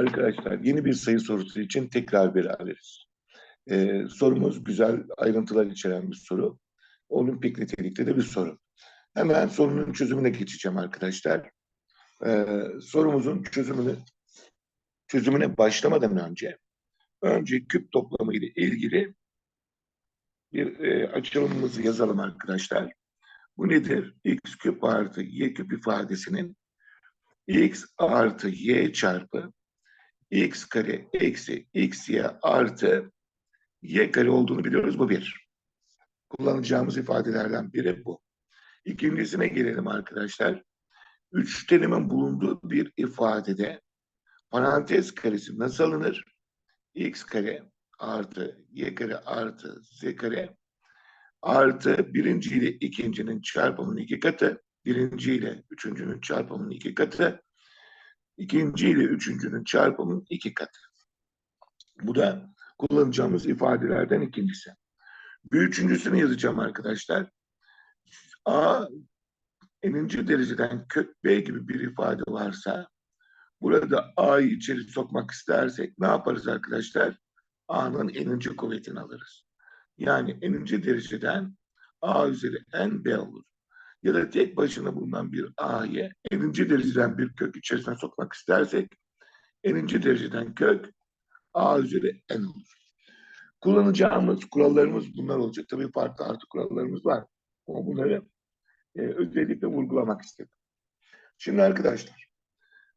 Arkadaşlar yeni bir sayı sorusu için tekrar beraberiz. Ee, sorumuz güzel ayrıntılar içeren bir soru. Olimpik nitelikte de bir soru. Hemen sorunun çözümüne geçeceğim arkadaşlar. Ee, sorumuzun çözümünü çözümüne başlamadan önce önce küp toplamı ile ilgili bir e, açılımımızı yazalım arkadaşlar. Bu nedir? x küp artı y küp ifadesinin x artı y çarpı x kare eksi xy artı y kare olduğunu biliyoruz. Bu bir. Kullanacağımız ifadelerden biri bu. İkincisine gelelim arkadaşlar. Üç terimin bulunduğu bir ifadede parantez karesi nasıl alınır? x kare artı y kare artı z kare artı birinci ile ikincinin çarpımının iki katı, birinci ile üçüncünün çarpımının iki katı, ikinci ile üçüncünün çarpımının iki katı. Bu da kullanacağımız ifadelerden ikincisi. Bir üçüncüsünü yazacağım arkadaşlar. A eninci dereceden kök B gibi bir ifade varsa burada A'yı içeri sokmak istersek ne yaparız arkadaşlar? A'nın eninci kuvvetini alırız. Yani eninci dereceden A üzeri n B olur. Ya da tek başına bulunan bir A'yı eninci dereceden bir kök içerisine sokmak istersek eninci dereceden kök A üzeri n olur. Kullanacağımız kurallarımız bunlar olacak. Tabii farklı artı kurallarımız var. Ama bunları e, özellikle vurgulamak istedim. Şimdi arkadaşlar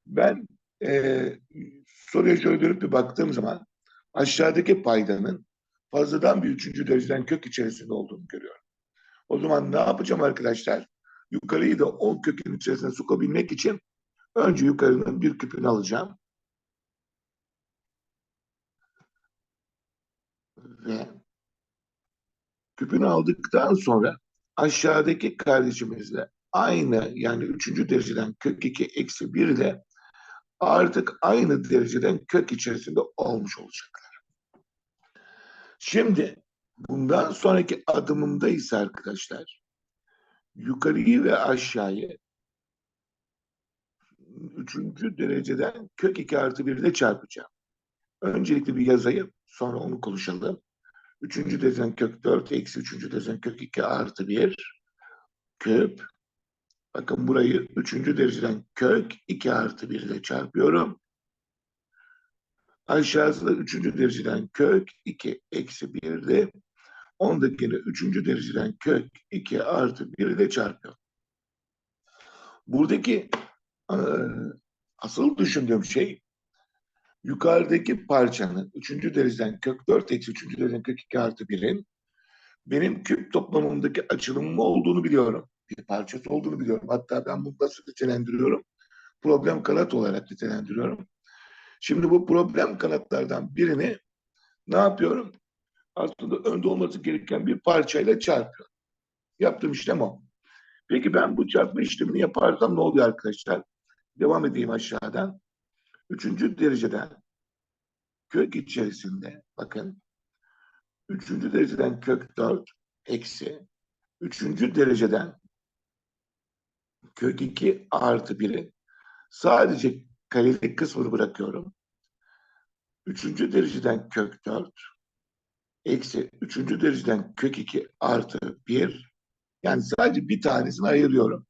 ben e, soruya şöyle dönüp bir baktığım zaman aşağıdaki paydanın fazladan bir üçüncü dereceden kök içerisinde olduğunu görüyorum. O zaman ne yapacağım arkadaşlar? Yukarıyı da 10 kökün içerisine sokabilmek için önce yukarının bir küpünü alacağım. Ve küpünü aldıktan sonra aşağıdaki kardeşimizle aynı yani üçüncü dereceden kök 2 eksi 1 ile artık aynı dereceden kök içerisinde olmuş olacaklar. Şimdi bundan sonraki adımımda ise arkadaşlar yukarıyı ve aşağıyı üçüncü dereceden kök 2 artı 1 ile çarpacağım. Öncelikle bir yazayım sonra onu konuşalım. Üçüncü dereceden kök 4 eksi üçüncü dereceden kök 2 artı 1 küp. Bakın burayı üçüncü dereceden kök 2 artı 1 ile çarpıyorum. Aşağısı da üçüncü dereceden kök 2 eksi 1'de. Ondakini üçüncü dereceden kök 2 artı 1 ile çarpıyorum. Buradaki e, asıl düşündüğüm şey yukarıdaki parçanın üçüncü dereceden kök 4 eksi üçüncü dereceden kök 2 artı 1'in benim küp toplamımdaki açılımım olduğunu biliyorum. Bir parçası olduğunu biliyorum. Hatta ben bunu nasıl nitelendiriyorum? Problem kanat olarak nitelendiriyorum. Şimdi bu problem kanatlardan birini ne yapıyorum? Aslında önde olması gereken bir parçayla çarpıyorum. Yaptığım işlem o. Peki ben bu çarpma işlemini yaparsam ne oluyor arkadaşlar? Devam edeyim aşağıdan. Üçüncü dereceden kök içerisinde bakın üçüncü dereceden kök 4 eksi üçüncü dereceden kök 2 artı 1'i sadece karelik kısmını bırakıyorum. Üçüncü dereceden kök 4 eksi üçüncü dereceden kök 2 artı 1 yani sadece bir tanesini ayırıyorum.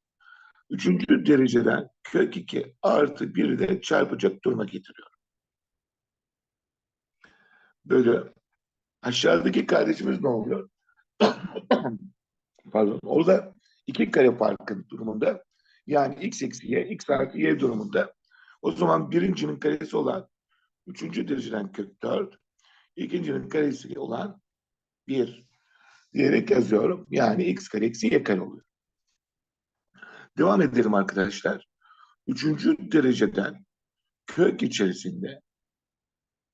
Üçüncü dereceden kök 2 artı 1'i de çarpacak duruma getiriyorum. Böyle aşağıdaki kardeşimiz ne oluyor? Pardon. Orada iki kare farkı durumunda yani x eksi y, x artı y durumunda o zaman birincinin karesi olan üçüncü dereceden kök 4, ikincinin karesi olan 1 diyerek yazıyorum. Yani x kare eksi y kare oluyor. Devam edelim arkadaşlar. Üçüncü dereceden kök içerisinde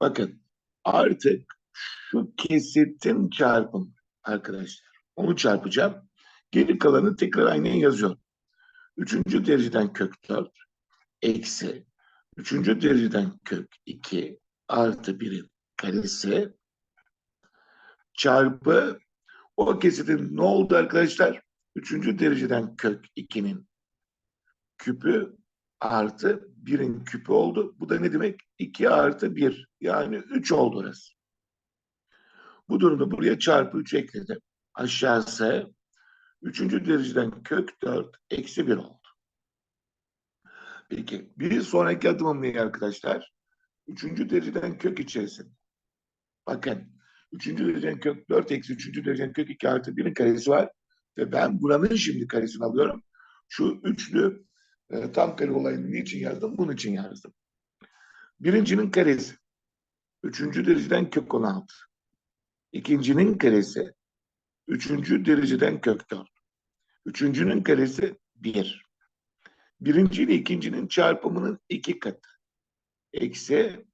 bakın artık şu kesitin çarpımı arkadaşlar. Onu çarpacağım. Geri kalanı tekrar aynen yazıyorum. Üçüncü dereceden kök 4 eksi üçüncü dereceden kök 2 artı 1'in karesi çarpı o kesitin ne oldu arkadaşlar? Üçüncü dereceden kök 2'nin küpü artı 1'in küpü oldu. Bu da ne demek? 2 artı 1. Yani 3 oldu orası. Bu durumda buraya çarpı 3 ekledim. Aşağısı 3. dereceden kök 4 eksi 1 oldu. Peki bir sonraki adımım ne arkadaşlar? 3. dereceden kök içerisinde. Bakın 3. dereceden kök 4 eksi 3. dereceden kök 2 artı 1'in karesi var. Ve ben buranın şimdi karesini alıyorum. Şu üçlü e, tam kare olayını niçin yazdım? Bunun için yazdım. Birincinin karesi. Üçüncü dereceden kök 16. İkincinin karesi. Üçüncü dereceden kök 4. Üçüncünün karesi 1. Birinci ile ikincinin çarpımının iki katı. Eksi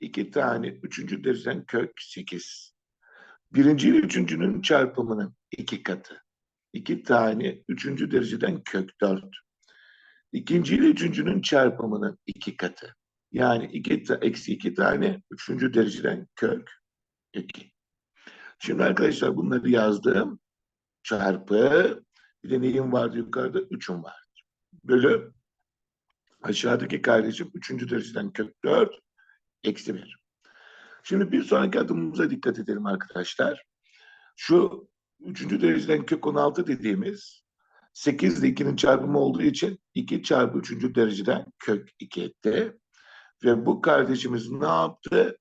iki tane üçüncü dereceden kök 8. Birinci ile üçüncünün çarpımının iki katı. İki tane üçüncü dereceden kök 4. İkinci ile üçüncünün çarpımının iki katı. Yani iki eksi iki tane üçüncü dereceden kök 2. Şimdi arkadaşlar bunları yazdım. Çarpı bir de neyim vardı yukarıda? Üçüm vardı. Bölü aşağıdaki kardeşim üçüncü dereceden kök 4 eksi 1. Şimdi bir sonraki adımımıza dikkat edelim arkadaşlar. Şu üçüncü dereceden kök 16 dediğimiz 8 ile 2'nin çarpımı olduğu için 2 çarpı üçüncü dereceden kök 2 etti. Ve bu kardeşimiz ne yaptı?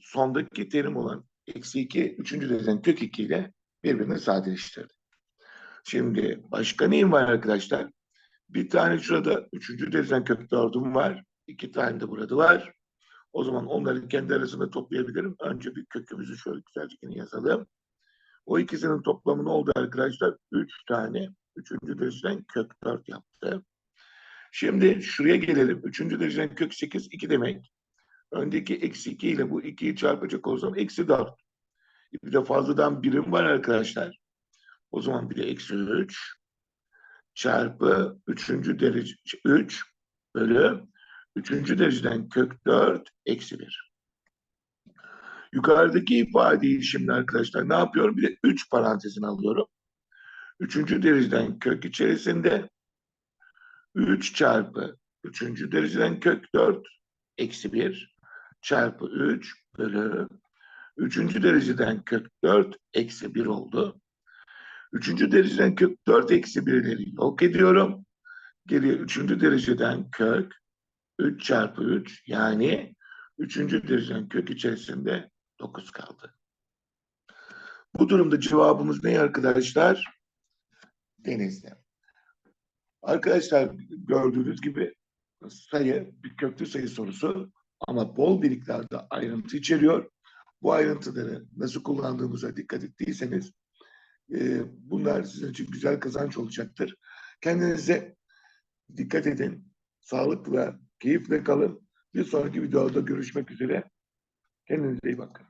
Sondaki terim olan eksi 2 üçüncü dereceden kök 2 ile birbirini sadeleştirdi. Şimdi başka neyim var arkadaşlar? Bir tane şurada üçüncü dereceden kök 4'üm var. iki tane de burada var. O zaman onları kendi arasında toplayabilirim. Önce bir kökümüzü şöyle güzelce yazalım. O ikisinin toplamı ne oldu arkadaşlar? Üç tane üçüncü dereceden kök 4 yaptı. Şimdi şuraya gelelim. Üçüncü dereceden kök 8 2 demek. Öndeki eksi 2 ile bu 2'yi çarpacak olsam eksi 4. Bir de fazladan birim var arkadaşlar. O zaman bir de eksi 3 çarpı üçüncü derece 3 bölü üçüncü dereceden kök 4 eksi 1. Yukarıdaki ifadeyi şimdi arkadaşlar ne yapıyorum? Bir de 3 parantezini alıyorum. Üçüncü dereceden kök içerisinde 3 çarpı üçüncü dereceden kök 4 eksi 1 çarpı 3 bölü üçüncü dereceden kök 4 eksi 1 oldu. Üçüncü dereceden kök 4 eksi 1'leri yok ediyorum. Geriye üçüncü dereceden kök 3 çarpı 3 yani üçüncü dereceden kök içerisinde 9 kaldı. Bu durumda cevabımız ne arkadaşlar? Denizli. Arkadaşlar gördüğünüz gibi sayı bir köklü sayı sorusu ama bol biriklerde ayrıntı içeriyor. Bu ayrıntıları nasıl kullandığımıza dikkat ettiyseniz e, bunlar sizin için güzel kazanç olacaktır. Kendinize dikkat edin. Sağlıkla, keyifle kalın. Bir sonraki videoda görüşmek üzere. Kendinize iyi bakın.